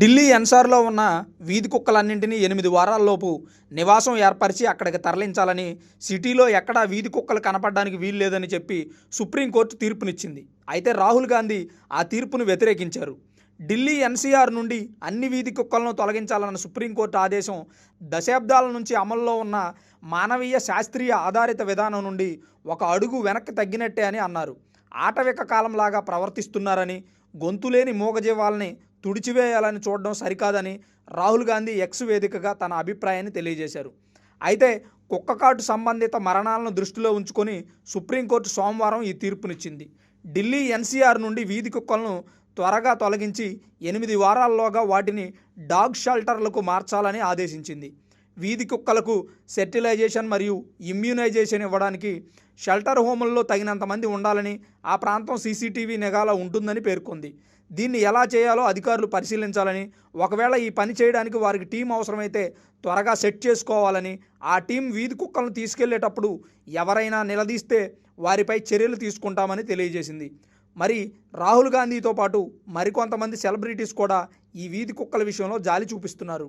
ఢిల్లీ ఎన్సార్లో ఉన్న వీధి కుక్కలన్నింటినీ ఎనిమిది వారాల్లోపు నివాసం ఏర్పరిచి అక్కడికి తరలించాలని సిటీలో ఎక్కడా వీధి కుక్కలు కనపడడానికి వీలు లేదని చెప్పి సుప్రీంకోర్టు తీర్పునిచ్చింది. అయితే రాహుల్ గాంధీ ఆ తీర్పును వ్యతిరేకించారు. ఢిల్లీ ఎన్సీఆర్ నుండి అన్ని వీధి కుక్కలను తొలగించాలన్న సుప్రీంకోర్టు ఆదేశం దశాబ్దాల నుంచి అమల్లో ఉన్న మానవీయ శాస్త్రీయ ఆధారిత విధానం నుండి ఒక అడుగు వెనక్కి తగ్గినట్టే అని అన్నారు. ఆటవిక కాలంలాగా ప్రవర్తిస్తున్నారని గొంతులేని మూగజీవాలని తుడిచివేయాలని చూడడం సరికాదని రాహుల్ గాంధీ ఎక్స్ వేదికగా తన అభిప్రాయాన్ని తెలియజేశారు. అయితే కుక్కకాటు సంబంధిత మరణాలను దృష్టిలో ఉంచుకొని సుప్రీంకోర్టు సోమవారం ఈ తీర్పునిచ్చింది. ఢిల్లీ ఎన్సీఆర్ నుండి వీధి కుక్కలను త్వరగా తొలగించి ఎనిమిది వారాల్లోగా వాటిని డాగ్ షెల్టర్లకు మార్చాలని ఆదేశించింది. వీధి కుక్కలకు సెర్టిలైజేషన్ మరియు ఇమ్యూనైజేషన్ ఇవ్వడానికి షెల్టర్ హోముల్లో తగినంత మంది ఉండాలని ఆ ప్రాంతం సీసీటీవీ నిఘాలో ఉంటుందని పేర్కొంది. దీన్ని ఎలా చేయాలో అధికారులు పరిశీలించాలని ఒకవేళ ఈ పని చేయడానికి వారికి టీం అవసరమైతే త్వరగా సెట్ చేసుకోవాలని ఆ టీం వీధి కుక్కలను తీసుకెళ్ళేటప్పుడు ఎవరైనా నిలదీస్తే వారిపై చర్యలు తీసుకుంటామని తెలియజేసింది. మరి రాహుల్ గాంధీతో పాటు మరికొంతమంది సెలబ్రిటీస్ కూడా ఈ వీధి కుక్కల విషయంలో జాలి చూపిస్తున్నారు.